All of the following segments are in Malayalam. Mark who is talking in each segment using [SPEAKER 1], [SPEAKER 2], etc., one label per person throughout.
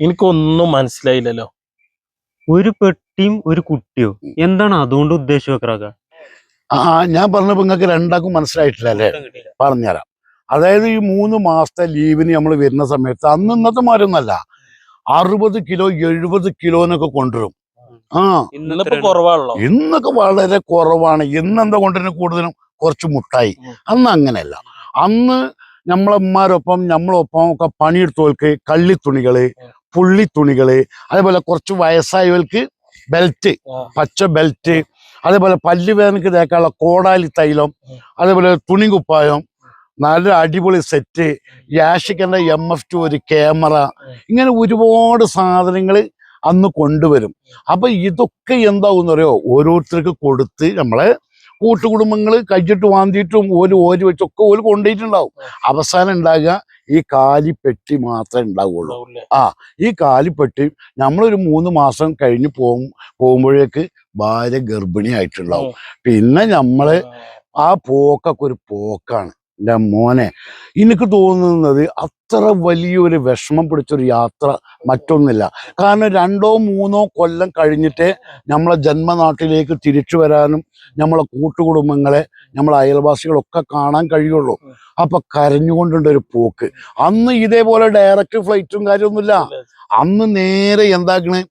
[SPEAKER 1] എനിക്കൊന്നും മനസ്സിലായില്ലല്ലോ.
[SPEAKER 2] ഒരു പെട്ടിയും ഒരു കുട്ടിയോ? എന്താണ് അതുകൊണ്ട് ഉദ്ദേശിച്ചു വെക്കറാക്ക
[SPEAKER 3] ആ ഞാൻ പറഞ്ഞപ്പോ നിങ്ങൾക്ക് രണ്ടാക്കും മനസ്സിലായിട്ടില്ല അല്ലേ? പറഞ്ഞുതരാം. അതായത് ഈ മൂന്ന് മാസത്തെ ലീവിന് നമ്മൾ വരുന്ന സമയത്ത് അന്ന് ഇന്നത്തെ മാരൊന്നല്ല അറുപത് കിലോ എഴുപത് കിലോനൊക്കെ കൊണ്ടുവരും. ആ ഇന്നൊക്കെ വളരെ കുറവാണ്. ഇന്ന് എന്താ കൊണ്ടുവരുന്ന കൂടുതലും? കുറച്ച് മുട്ടായി. അന്ന് അങ്ങനെയല്ല. അന്ന് നമ്മളമ്മാരൊപ്പം നമ്മളൊപ്പം ഒക്കെ പണിയെടുത്തോൽക്ക് കള്ളിത്തുണികൾ പുള്ളിത്തുണികൾ അതേപോലെ കുറച്ച് വയസ്സായവർക്ക് ബെൽറ്റ് പച്ച ബെൽറ്റ് അതേപോലെ പല്ലുവേദനക്ക് തേക്കാനുള്ള കോടാലി തൈലം. അതേപോലെ തുണി കുപ്പായം നല്ല അടിപൊളി സെറ്റ് യാഷിക്കന്റെ എം എഫ് ടു ഒരു ക്യാമറ ഇങ്ങനെ ഒരുപാട് സാധനങ്ങൾ അന്ന് കൊണ്ടുവരും. അപ്പൊ ഇതൊക്കെ എന്താവും എന്നറിയോ ഓരോരുത്തർക്ക് കൊടുത്ത് നമ്മളെ കൂട്ടുകുടുംബങ്ങൾ കഴിച്ചിട്ട് വാന്തിയിട്ടും ഓൽ ഓരി വെച്ചൊക്കെ ഓൽ കൊണ്ടുപോയിട്ടുണ്ടാവും അവസാനം ഉണ്ടാകുക ഈ കാലിപ്പെട്ടി മാത്രമേ ഉണ്ടാവുള്ളൂ.
[SPEAKER 1] ആ
[SPEAKER 3] ഈ കാലിപ്പെട്ടി നമ്മളൊരു മൂന്ന് മാസം കഴിഞ്ഞ് പോകും പോകുമ്പോഴേക്ക് ഭാര്യ ഗർഭിണിയായിട്ടുണ്ടാവും. പിന്നെ നമ്മൾ ആ പോക്കൊക്കെ ഒരു പോക്കാണ്. എന്റെ മോനെ എനിക്ക് തോന്നുന്നത് അത്ര വലിയൊരു വിഷമം പിടിച്ചൊരു യാത്ര മറ്റൊന്നില്ല. കാരണം രണ്ടോ മൂന്നോ കൊല്ലം കഴിഞ്ഞിട്ടേ നമ്മളെ ജന്മനാട്ടിലേക്ക് തിരിച്ചു വരാനും നമ്മളെ കൂട്ടുകുടുംബങ്ങളെ നമ്മളെ അയൽവാസികളൊക്കെ കാണാൻ കഴിയുള്ളൂ. അപ്പൊ കരഞ്ഞുകൊണ്ടുണ്ട് ഒരു പോക്ക്. അന്ന് ഇതേപോലെ ഡയറക്റ്റ് ഫ്ലൈറ്റും കാര്യമൊന്നുമില്ല. അന്ന് നേരെ എന്താക്കണേ?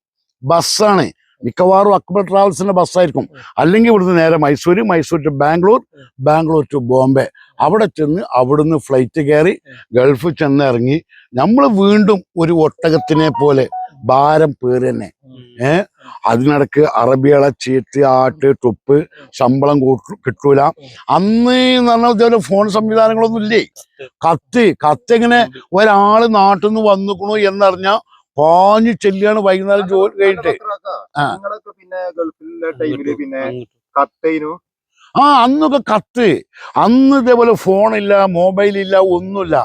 [SPEAKER 3] ബസ്സാണ്. മിക്കവാറും അക്ബർ ട്രാവൽസിന്റെ ബസ്സായിരിക്കും അല്ലെങ്കിൽ ഇവിടുന്ന് നേരെ മൈസൂർ മൈസൂർ ടു ബാംഗ്ലൂർ ബാംഗ്ലൂർ ടു ബോംബെ. അവിടെ ചെന്ന് അവിടുന്ന് ഫ്ലൈറ്റ് കയറി ഗൾഫ് ചെന്ന് ഇറങ്ങി നമ്മൾ വീണ്ടും ഒരു ഒട്ടകത്തിനെ പോലെ ഭാരം പേര് തന്നെ. ഏ അതിനിടക്ക് അറബികളെ ചീറ്റ് ആട്ട് ടുപ്പ് ശമ്പളം കൂട്ടു കിട്ടൂല. അന്ന് എന്ന് പറഞ്ഞാൽ ഇതേപോലെ ഫോൺ സംവിധാനങ്ങളൊന്നും ഇല്ലേ? കത്ത്. കത്ത് എങ്ങനെ ഒരാൾ നാട്ടിൽ നിന്ന് വന്നിക്കണു എന്നറിഞ്ഞാ പാഞ്ഞു ചെല്ലുകയാണ് വൈകുന്നേരം ജോലി കഴിഞ്ഞിട്ട്. ആ.
[SPEAKER 4] പിന്നെ ഗൾഫിലെ ടൈമിൽ പിന്നെ കത്തൈനു
[SPEAKER 3] ആ അന്നൊക്കെ കത്ത്. അന്ന് ഇതേപോലെ ഫോണില്ല മൊബൈലില്ല ഒന്നുമില്ല.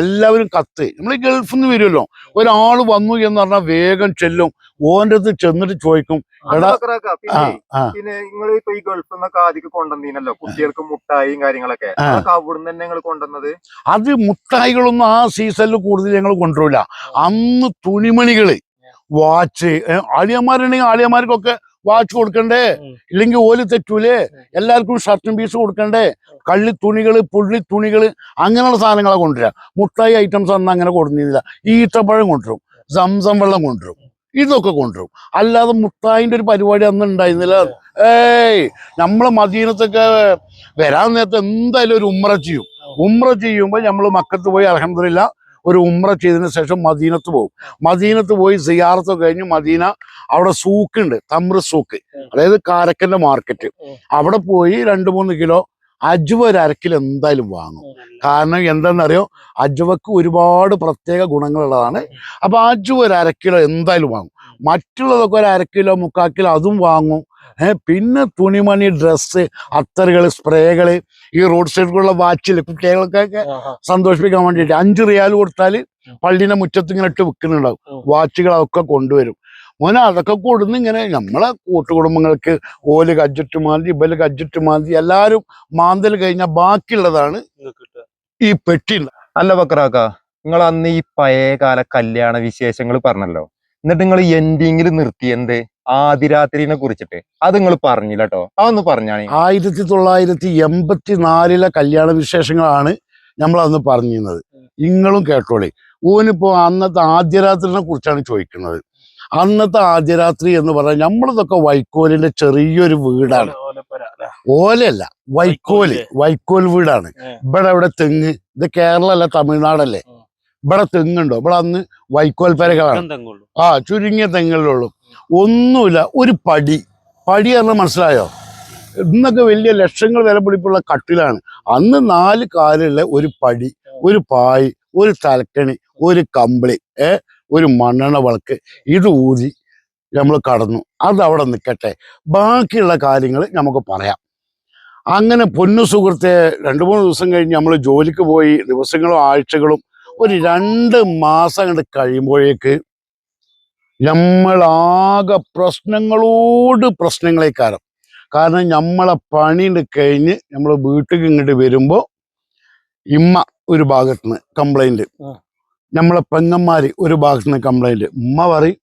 [SPEAKER 3] എല്ലാവരും കത്ത്. നമ്മൾ ഈ ഗൾഫിൽ നിന്ന് വരുമല്ലോ. ഒരാൾ വന്നു എന്ന് പറഞ്ഞാൽ വേഗം ചെല്ലും. ഓന്റെ അടുത്ത് ചെന്നിട്ട് ചോദിക്കും എടാ
[SPEAKER 4] പിന്നെ നിങ്ങൾ ഇപ്പൊ ഈ ഗൾഫിൽ നിന്നൊക്കെ ആദ്യം കൊണ്ടുവന്നീനല്ലോ? കുട്ടികൾക്ക് മുട്ടായും കാര്യങ്ങളൊക്കെ. അവിടുന്ന് തന്നെ നിങ്ങൾ കൊണ്ടുവന്നത്?
[SPEAKER 3] അത് മുട്ടായികളൊന്നും ആ സീസണിൽ കൂടുതൽ ഞങ്ങൾ കൊണ്ടുവരില്ല അന്ന് തുണിമണികൾ വാച്ച് ആളിയന്മാരുണ്ടെങ്കിൽ ആളിയന്മാർക്കൊക്കെ വാച്ച് കൊടുക്കണ്ടേ. ഇല്ലെങ്കിൽ ഓൽ തെറ്റൂലേ? എല്ലാവർക്കും ഷർട്ടും പീസ് കൊടുക്കണ്ടേ? കള്ളി തുണികൾ പുള്ളി തുണികൾ അങ്ങനെയുള്ള സാധനങ്ങളെ കൊണ്ടുവരിക മുട്ടായി ഐറ്റംസ് അന്ന് അങ്ങനെ കൊടുക്കുന്നില്ല. ഈറ്റപ്പഴം കൊണ്ടുവരും. സംസം വെള്ളം കൊണ്ടുവരും. ഇതൊക്കെ കൊണ്ടുവരും. അല്ലാതെ മുട്ടായിന്റെ ഒരു പരിപാടി അന്ന് ഉണ്ടായിരുന്നില്ല. ഏയ് നമ്മളെ മദീനത്തൊക്കെ വരാൻ നേരത്തെ എന്തായാലും ഒരു ഉമ്ര ചെയ്യും. ഉമ്ര ചെയ്യുമ്പോൾ നമ്മൾ മക്കത്ത് പോയി അലഹമില്ല ഒരു ഉമ്ര ചെയ്തതിന് ശേഷം മദീനത്ത് പോകും. മദീനത്ത് പോയി സിയാറത്ത് കഴിഞ്ഞ് മദീന അവിടെ സൂക്കുണ്ട് തമ്ര സൂക്ക്. അതായത് കാരക്കന്റെ മാർക്കറ്റ് അവിടെ പോയി രണ്ട് മൂന്ന് കിലോ അജ്വ ഒരു അരക്കിൽ എന്തായാലും വാങ്ങും. കാരണം എന്താണെന്നറിയോ? അജ്വക്ക് ഒരുപാട് പ്രത്യേക ഗുണങ്ങളുള്ളതാണ്. അപ്പൊ അജ്വ ഒരു അരക്കിലോ എന്തായാലും വാങ്ങും. മറ്റുള്ളതൊക്കെ ഒരു കിലോ മുക്കാൽ കിലോ അതും വാങ്ങും. ഏഹ് പിന്നെ തുണിമണി ഡ്രസ്സ് അത്തറുകൾ സ്പ്രേകൾ ഈ റോഡ് സൈഡിലുള്ള വാച്ചിൽ കുട്ടികൾക്കൊക്കെ സന്തോഷിപ്പിക്കാൻ വേണ്ടിയിട്ട് അഞ്ച് റിയാൽ കൊടുത്താൽ പള്ളിയുടെ മുറ്റത്ത് ഇങ്ങനെ ഇട്ട് വിൽക്കുന്നുണ്ടാവും. വാച്ചുകൾ അതൊക്കെ കൊണ്ടുവരും. മോനെ അതൊക്കെ കൊടുന്ന് ഇങ്ങനെ നമ്മളെ കൂട്ടുകുടുംബങ്ങൾക്ക് ഓൽ കജ്ജിട്ട് മാന്തി ഇബൽ കജ്ജിട്ട് മാന്തി എല്ലാവരും മാന്തൽ കഴിഞ്ഞാൽ ബാക്കിയുള്ളതാണ് ഈ പെട്ടി.
[SPEAKER 4] അല്ല ബക്രാക്ക നിങ്ങൾ അന്ന് ഈ പഴയ കാല കല്യാണ വിശേഷങ്ങൾ പറഞ്ഞല്ലോ. എന്നിട്ട് നിങ്ങൾ എൻഡിങ്ങിൽ നിർത്തി. എന്ത്? ആദിരാത്രിനെ കുറിച്ചിട്ട്. അത് നിങ്ങൾ പറഞ്ഞില്ല കേട്ടോ അതൊന്ന് പറഞ്ഞാണ്
[SPEAKER 3] ആയിരത്തി തൊള്ളായിരത്തി എൺപത്തി നാലിലെ കല്യാണ വിശേഷങ്ങളാണ് നമ്മൾ അന്ന് പറഞ്ഞിരുന്നത്. നിങ്ങളും കേട്ടോളി. ഓനിപ്പോ അന്നത്തെ ആദ്യരാത്രിനെ കുറിച്ചാണ് ചോദിക്കുന്നത്. അന്നത്തെ ആദ്യരാത്രി എന്ന് പറഞ്ഞാൽ നമ്മളിതൊക്കെ വൈക്കോലിന്റെ ചെറിയൊരു വീടാണ്. ഓലല്ല വൈക്കോൽ. വൈക്കോൽ വീടാണ്. ഇവിടെ ഇവിടെ തെങ്ങ്? ഇത് കേരള അല്ല തമിഴ്നാടല്ലേ. ഇവിടെ തെങ്ങുണ്ടോ. ഇവിടെ അന്ന് വൈക്കോൽ പെരകളാണ് ആ ചുരുങ്ങിയ തെങ്ങുകളുള്ളൂ. ഒന്നുമില്ല ഒരു പടി. പടി പറഞ്ഞാൽ മനസ്സിലായോ? ഇന്നൊക്കെ വലിയ ലക്ഷങ്ങൾ വില പിടിപ്പുള്ള കട്ടിലാണ്. അന്ന് നാല് കാലുള്ള ഒരു പടി ഒരു പായ് ഒരു തലക്കണി ഒരു കമ്പിളി ഏ ഒരു മണ്ണെണ്ണ വിളക്ക് ഇത് ഊതി നമ്മൾ കടന്നു. അത് അവിടെ നിൽക്കട്ടെ ബാക്കിയുള്ള കാര്യങ്ങൾ നമുക്ക് പറയാം. അങ്ങനെ പൊന്നു സുഹൃത്തെ രണ്ട് മൂന്ന് ദിവസം കഴിഞ്ഞ് നമ്മൾ ജോലിക്ക് പോയി ദിവസങ്ങളും ആഴ്ചകളും ഒരു രണ്ട് മാസം കണ്ട് കഴിയുമ്പോഴേക്ക് നമ്മളാകെ പ്രശ്നങ്ങളോട് പ്രശ്നങ്ങളെ കാരണം കാരണം നമ്മളെ പണിണ്ട് കഴിഞ്ഞ് നമ്മൾ വീട്ടിൽ ഇങ്ങോട്ട് വരുമ്പോൾ ഇമ്മ ഒരു ഭാഗത്തുനിന്ന് കംപ്ലൈന്റ്
[SPEAKER 1] കംപ്ലൈന്റ്
[SPEAKER 3] നമ്മളെ പെങ്ങന്മാര് ഒരു ഭാഗത്ത് നിന്ന് കംപ്ലൈന്റ് ഉമ്മ പറയും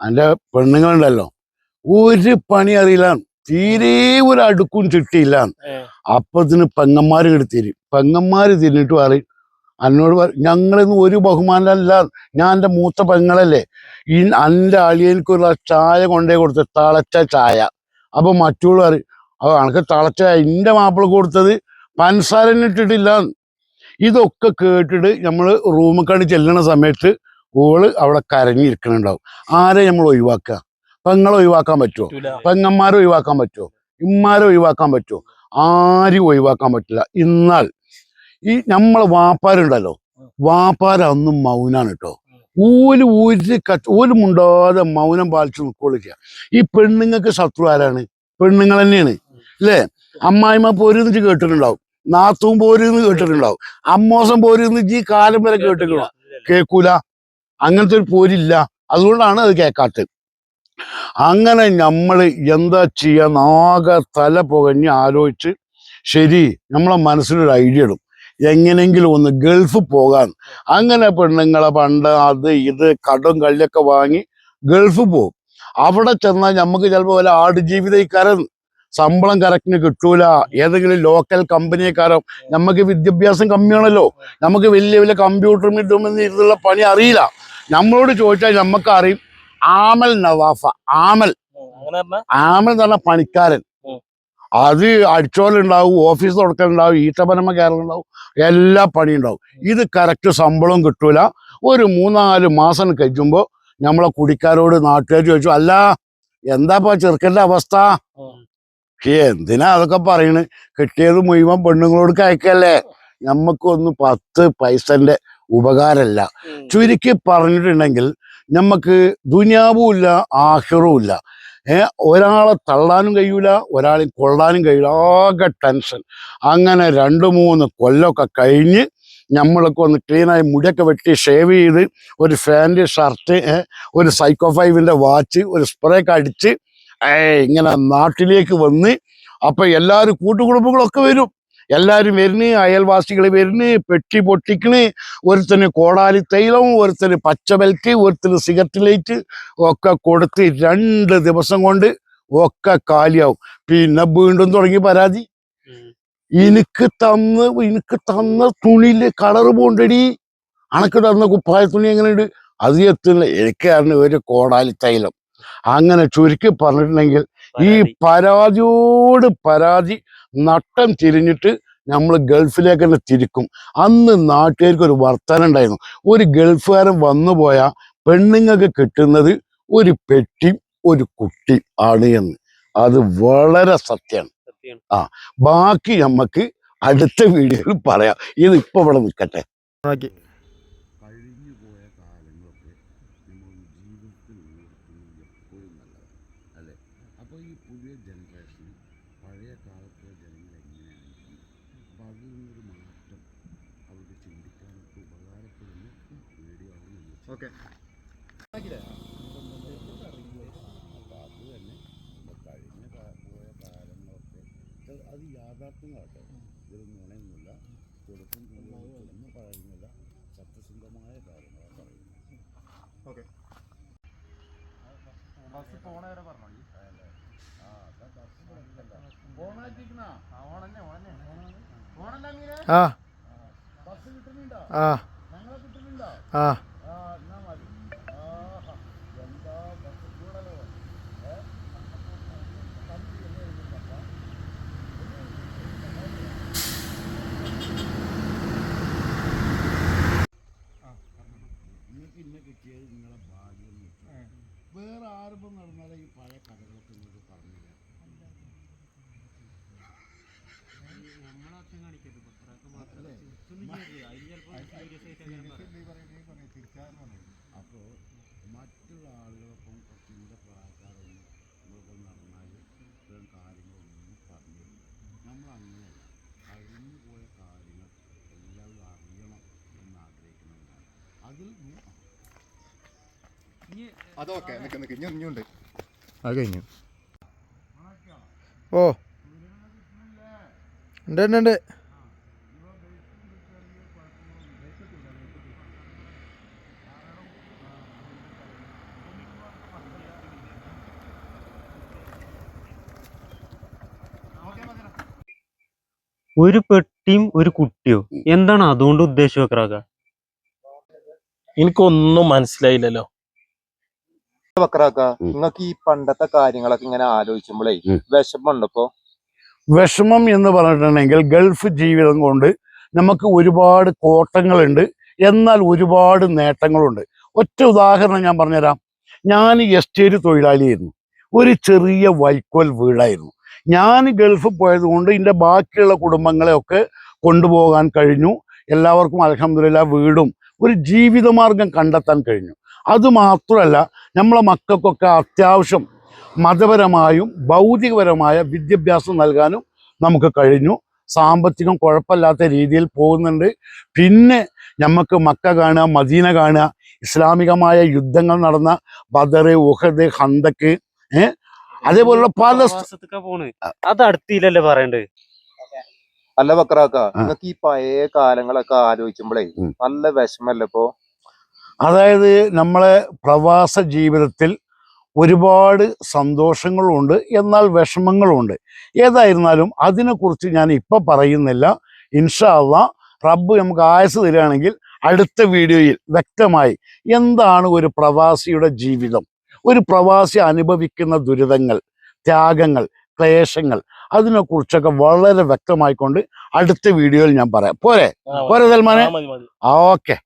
[SPEAKER 3] എന്റെ പെണ്ണുങ്ങളുണ്ടല്ലോ ഒരു പണി അറിയില്ല തീരെ ഒരു അടുക്കും
[SPEAKER 1] ചുറ്റിയില്ല.
[SPEAKER 3] അപ്പത്തിന് പെങ്ങന്മാര് ഇങ്ങോട്ട് തിരും പെങ്ങന്മാര് തിരിഞ്ഞിട്ട് പറയും എന്നോട് പറയും ഞങ്ങളിന്ന് ഒരു ബഹുമാനമല്ല. ഞാൻ എന്റെ മൂത്ത പെങ്ങളല്ലേ. ഈ എന്റെ അളിയനിക്കുള്ള ചായ കൊണ്ടേ കൊടുത്ത് തളച്ച ചായ. അപ്പൊ മറ്റുള്ള പറയും അത് കണക്ക് തളച്ച എന്റെ മാപ്പിള കൊടുത്തത് പൻസാരനിട്ടിട്ടില്ല ഇട്ടിട്ടില്ല. ഇതൊക്കെ കേട്ടിട്ട് നമ്മൾ റൂമിൽ കണ്ട് ചെല്ലണ സമയത്ത് ഓൾ അവിടെ കരഞ്ഞിരിക്കണുണ്ടാവും. ആരെ നമ്മൾ ഒഴിവാക്കുക? പെങ്ങളെ ഒഴിവാക്കാൻ പറ്റുമോ. പെങ്ങന്മാരെ ഒഴിവാക്കാൻ പറ്റുമോ ഇമ്മാരെ ഒഴിവാക്കാൻ പറ്റുമോ ആരും ഒഴിവാക്കാൻ പറ്റില്ല. എന്നാൽ ഈ നമ്മളെ വാപ്പാരുണ്ടല്ലോ. വാപ്പാര അന്നും മൗനാണ് കേട്ടോ ഓൽ ഒരു കച്ച ഓൽ മുണ്ടാതെ മൗനം പാലിച്ചു നിൽക്കൊള്ളിക്കുക ഈ പെണ്ണുങ്ങൾക്ക് ശത്രു ആരാണ്? പെണ്ണുങ്ങൾ തന്നെയാണ്. അല്ലേ? അമ്മായിമ്മ പോരുന്ന് കേട്ടിട്ടുണ്ടാവും. നാത്തും പോരുന്ന് കേട്ടിട്ടുണ്ടാവും. അമ്മോസം പോരുന്ന് ഈ കാലം വരെ കേട്ടിട്ടുണ്ടോ? കേൾക്കൂല അങ്ങനത്തെ ഒരു പോരില്ല. അതുകൊണ്ടാണ് അത് കേൾക്കാത്തത് അങ്ങനെ നമ്മൾ എന്താ ചെയ്യാൻ ആകെ തല പുകഞ്ഞ് ആലോചിച്ച് ശരി നമ്മളെ മനസ്സിലൊരു ഐഡിയ ഇടും. എങ്ങനെങ്കിലും ഒന്ന് ഗൾഫ് പോകാൻ. അങ്ങനെ പെണ്ണുങ്ങളെ പണ്ട് അത് ഇത് കടും കല്ലൊക്കെ വാങ്ങി ഗൾഫ് പോകും അവിടെ ചെന്നാൽ നമുക്ക് ചിലപ്പോൾ വല്ല ആടുജീവിതക്കാരൻ ശമ്പളം കറക്റ്റിന് കിട്ടൂല. ഏതെങ്കിലും ലോക്കൽ കമ്പനിക്കാരോ നമുക്ക് വിദ്യാഭ്യാസം കമ്മിയാണല്ലോ. നമുക്ക് വലിയ വലിയ കമ്പ്യൂട്ടർ ഇതും ഇരുന്നുള്ള പണി അറിയില്ല. നമ്മളോട് ചോദിച്ചാൽ നമുക്ക് അറിയും. ആമൽ നവാഫ. ആമൽ. ആമൽ എന്ന് പറഞ്ഞ പണിക്കാരൻ. അത് അടിച്ചോലുണ്ടാവും ഓഫീസ് തുടക്കലുണ്ടാവും ഈത്തപനമ കയറലുണ്ടാവും എല്ലാ പണിയുണ്ടാവും ഇത് കറക്റ്റ് ശമ്പളവും കിട്ടൂല. ഒരു മൂന്നാൽ മാസം കഴിയുമ്പോൾ നമ്മളെ കുടിക്കാരോട് നാട്ടുകാർ ചോദിച്ചു അല്ല എന്താപ്പാ ചെറുക്കന്റെ അവസ്ഥ? എന്തിനാ അതൊക്കെ പറയണ്? കിട്ടിയത് മുഴുവൻ പെണ്ണുങ്ങളോട് കയക്കല്ലേ? നമുക്കൊന്ന് പത്ത് പൈസന്റെ ഉപകാരമല്ല. ചുരുക്കി പറഞ്ഞിട്ടുണ്ടെങ്കിൽ നമുക്ക് ദുനിയാവും ഇല്ല ആഹിറും ഇല്ല ഏ ഒരാളെ തള്ളാനും കഴിയൂല ഒരാളെ കൊള്ളാനും കഴിയൂല ആകെ ടെൻഷൻ. അങ്ങനെ രണ്ട് മൂന്ന് കൊല്ലമൊക്കെ കഴിഞ്ഞ് നമ്മളൊക്കെ ഒന്ന് ക്ലീനായി മുടിയൊക്കെ വെട്ടി ഷേവ് ചെയ്ത് ഒരു ഫാന്റ് ഷർട്ട് ഒരു സൈക്കോ ഫൈവിന്റെ വാച്ച് ഒരു സ്പ്രേ ഒക്കെ അടിച്ച് ഇങ്ങനെ നാട്ടിലേക്ക് വന്ന് അപ്പം എല്ലാവരും കൂട്ടുകുടുംബങ്ങളൊക്കെ വരും. എല്ലാവരും വരുന്ന് അയൽവാസികൾ വരുന്ന് പെട്ടി പൊട്ടിക്കണ് ഒരുത്തന് കോടാലി തൈലം ഒരുത്തന് പച്ച ബെൽറ്റ് ഒരുത്തന് സിഗരറ്റ് ലൈറ്റ് ഒക്കെ കൊടുത്ത് രണ്ട് ദിവസം കൊണ്ട് ഒക്കെ കാലിയാവും. പിന്നെ വീണ്ടും തുടങ്ങി പരാതി. എനിക്ക് തന്ന് എനിക്ക് തന്ന തുണിയിൽ കളറ് പോണ്ടടി. അണക്ക് തന്ന കുപ്പായ തുണി എങ്ങനെയുണ്ട്? അത് എത്തുന്നില്ല. എനിക്ക് കാരണം ഒരു കോടാലി തൈലം. അങ്ങനെ ചുരുക്കി പറഞ്ഞിട്ടുണ്ടെങ്കിൽ ഈ
[SPEAKER 1] പരാതി.
[SPEAKER 3] പരാതിയോട് പരാതി നട്ടം തിരിഞ്ഞിട്ട് നമ്മൾ ഗൾഫിലേക്ക് തന്നെ തിരിക്കും. അന്ന് നാട്ടുകാർക്ക് ഒരു വർത്തമാനം ഉണ്ടായിരുന്നു. ഒരു ഗൾഫുകാരൻ വന്നു പോയാൽ പെണ്ണുങ്ങൾക്ക് കിട്ടുന്നത് ഒരു പെട്ടി ഒരു കുട്ടി ആണ് എന്ന്. അത് വളരെ സത്യമാണ്
[SPEAKER 1] ആ
[SPEAKER 3] ബാക്കി നമുക്ക് അടുത്ത വീഡിയോയിൽ പറയാം. ഇത് ഇപ്പൊ ഇവിടെ നിൽക്കട്ടെ കഴിഞ്ഞു പോയ കാലങ്ങളൊക്കെ നമ്മൾ ജീവിതത്തിൽ ഓർക്കുന്നത് എപ്പോഴും നല്ലതാണ് അല്ലേ അപ്പോൾ ഈ പുതിയ ജനറേഷൻ പഴയ കാലത്തെ ജനങ്ങൾ എങ്ങനെയാണെങ്കിൽ അപ്പോൾ അതിൽ നിന്നൊരു മാറ്റം അവർക്ക് ചിന്തിക്കാനൊക്കെ ഉപകാരപ്പെടുന്ന വീഡിയോ ആണ് നമ്മൾ
[SPEAKER 4] ഓക്കെ
[SPEAKER 3] അപ്പോൾ അത് തന്നെ നമ്മൾ കഴിഞ്ഞ കാ- പോയ കാലങ്ങളൊക്കെ ഇത് അത് യാഥാർത്ഥ്യങ്ങളാട്ടെ ഇതൊന്നും നുണയൊന്നുമില്ല കൊടുക്കും ഒന്നും പറയുന്നില്ല സത്യസന്ധമായ കാര്യങ്ങളാണ് പറയുന്നത്
[SPEAKER 4] ഓക്കെ ബസ് പോണ വരെ പറഞ്ഞോളി
[SPEAKER 5] ആ
[SPEAKER 3] ബസ് കിട്ടുന്നുണ്ടോ?
[SPEAKER 5] ആ.
[SPEAKER 3] ഞങ്ങളെ കിട്ടുന്നുണ്ടോ?
[SPEAKER 5] ആ
[SPEAKER 3] ആ എന്നാ മതി ആഹാ എന്താ ബസ് കൂടലോ ഏ കമ്പി എന്നെ എഴുതുന്നുണ്ടോ നിങ്ങൾക്ക് ഇന്നെ കിട്ടിയത് നിങ്ങളെ ഭാഗ്യം എന്ന് വെച്ചു. വേറെ ആരംഭം നടന്നാലേ ഈ പഴയ കഥകളൊക്കെ നിങ്ങൾക്ക് പറഞ്ഞു തരാം അപ്പോൾ മറ്റുള്ള ആളുകളൊപ്പം കുറച്ച് കൂടെ പ്രായക്കാരൊന്നും നമ്മളിപ്പോൾ നടന്നാൽ ഇത്തരം കാര്യങ്ങളൊന്നും പറഞ്ഞു തരില്ല നമ്മൾ അങ്ങനെയല്ല. കഴിഞ്ഞു പോയ കാര്യങ്ങൾ എല്ലാവരും അറിയണം എന്ന് ആഗ്രഹിക്കുന്നവരാണ് അതിൽ
[SPEAKER 4] അതൊക്കെ
[SPEAKER 5] കഴിഞ്ഞു. ഓ. ഉണ്ട് ഉണ്ട് ഉണ്ട്.
[SPEAKER 2] ഒരു പെട്ടിയും ഒരു കുട്ടിയോ? എന്താണ് അതുകൊണ്ട് ഉദ്ദേശിച്ചു വെക്കറാക്ക
[SPEAKER 1] എനിക്കൊന്നും മനസ്സിലായില്ലല്ലോ.
[SPEAKER 4] ബക്രാക്ക
[SPEAKER 3] ഉം.
[SPEAKER 4] നിങ്ങൾക്ക് ഈ പണ്ടത്തെ കാര്യങ്ങളൊക്കെ ഇങ്ങനെ ആലോചിക്കുമ്പോഴേ. വിഷമമുണ്ടപ്പോ
[SPEAKER 3] വിഷമം എന്ന് പറഞ്ഞിട്ടുണ്ടെങ്കിൽ ഗൾഫ് ജീവിതം കൊണ്ട് നമുക്ക് ഒരുപാട് കോട്ടങ്ങളുണ്ട്. എന്നാൽ ഒരുപാട് നേട്ടങ്ങളുണ്ട്. ഒറ്റ ഉദാഹരണം ഞാൻ പറഞ്ഞുതരാം. ഞാൻ എസ്റ്റേറ്റ് തൊഴിലാളിയായിരുന്നു. ഒരു ചെറിയ വൈക്കോൽ വീടായിരുന്നു. ഞാൻ ഗൾഫ് പോയത് കൊണ്ട് എന്റെ ബാക്കിയുള്ള കുടുംബങ്ങളെയൊക്കെ കൊണ്ടുപോകാൻ കഴിഞ്ഞു. എല്ലാവർക്കും അലഹമില്ല വീടും ഒരു ജീവിതമാർഗം കണ്ടെത്താൻ കഴിഞ്ഞു. അതുമാത്രമല്ല നമ്മളെ മക്കൾക്കൊക്കെ അത്യാവശ്യം മതപരമായും ഭൗതികപരമായ വിദ്യാഭ്യാസം നൽകാനും നമുക്ക് കഴിഞ്ഞു. സാമ്പത്തികം കുഴപ്പമില്ലാത്ത രീതിയിൽ പോകുന്നുണ്ട്. പിന്നെ നമുക്ക് മക്ക കാണുക മദീന കാണുക ഇസ്ലാമികമായ യുദ്ധങ്ങൾ നടന്ന ബദർ ഉഹദ് ഹന്തക്ക് ഏഹ് അതേപോലുള്ള പല
[SPEAKER 2] അത് അടുത്തില്ലല്ലേ പറയണ്ടേ?
[SPEAKER 4] അല്ല ബക്രാക്ക
[SPEAKER 3] ആ.
[SPEAKER 4] നിങ്ങൾക്ക് ഈ പഴയ കാലങ്ങളൊക്കെ ആലോചിക്കുമ്പോഴേ നല്ല വിഷമല്ലേ ഇപ്പോ?
[SPEAKER 3] അതായത് നമ്മളെ പ്രവാസ ജീവിതത്തിൽ ഒരുപാട് സന്തോഷങ്ങളുണ്ട് എന്നാൽ വിഷമങ്ങളുണ്ട്. ഏതായിരുന്നാലും അതിനെക്കുറിച്ച് ഞാൻ ഇപ്പം പറയുന്നില്ല. ഇൻഷാ അള്ളാ റബ്ബ് നമുക്ക് ആയസ് തരികയാണെങ്കിൽ അടുത്ത വീഡിയോയിൽ വ്യക്തമായി എന്താണ് ഒരു പ്രവാസിയുടെ ജീവിതം. ഒരു പ്രവാസി അനുഭവിക്കുന്ന ദുരിതങ്ങൾ ത്യാഗങ്ങൾ ക്ലേശങ്ങൾ അതിനെക്കുറിച്ചൊക്കെ വളരെ വ്യക്തമായിക്കൊണ്ട് അടുത്ത വീഡിയോയിൽ ഞാൻ പറയാം. പോരെ? പോരെ സൽമാനെ? ഓക്കെ.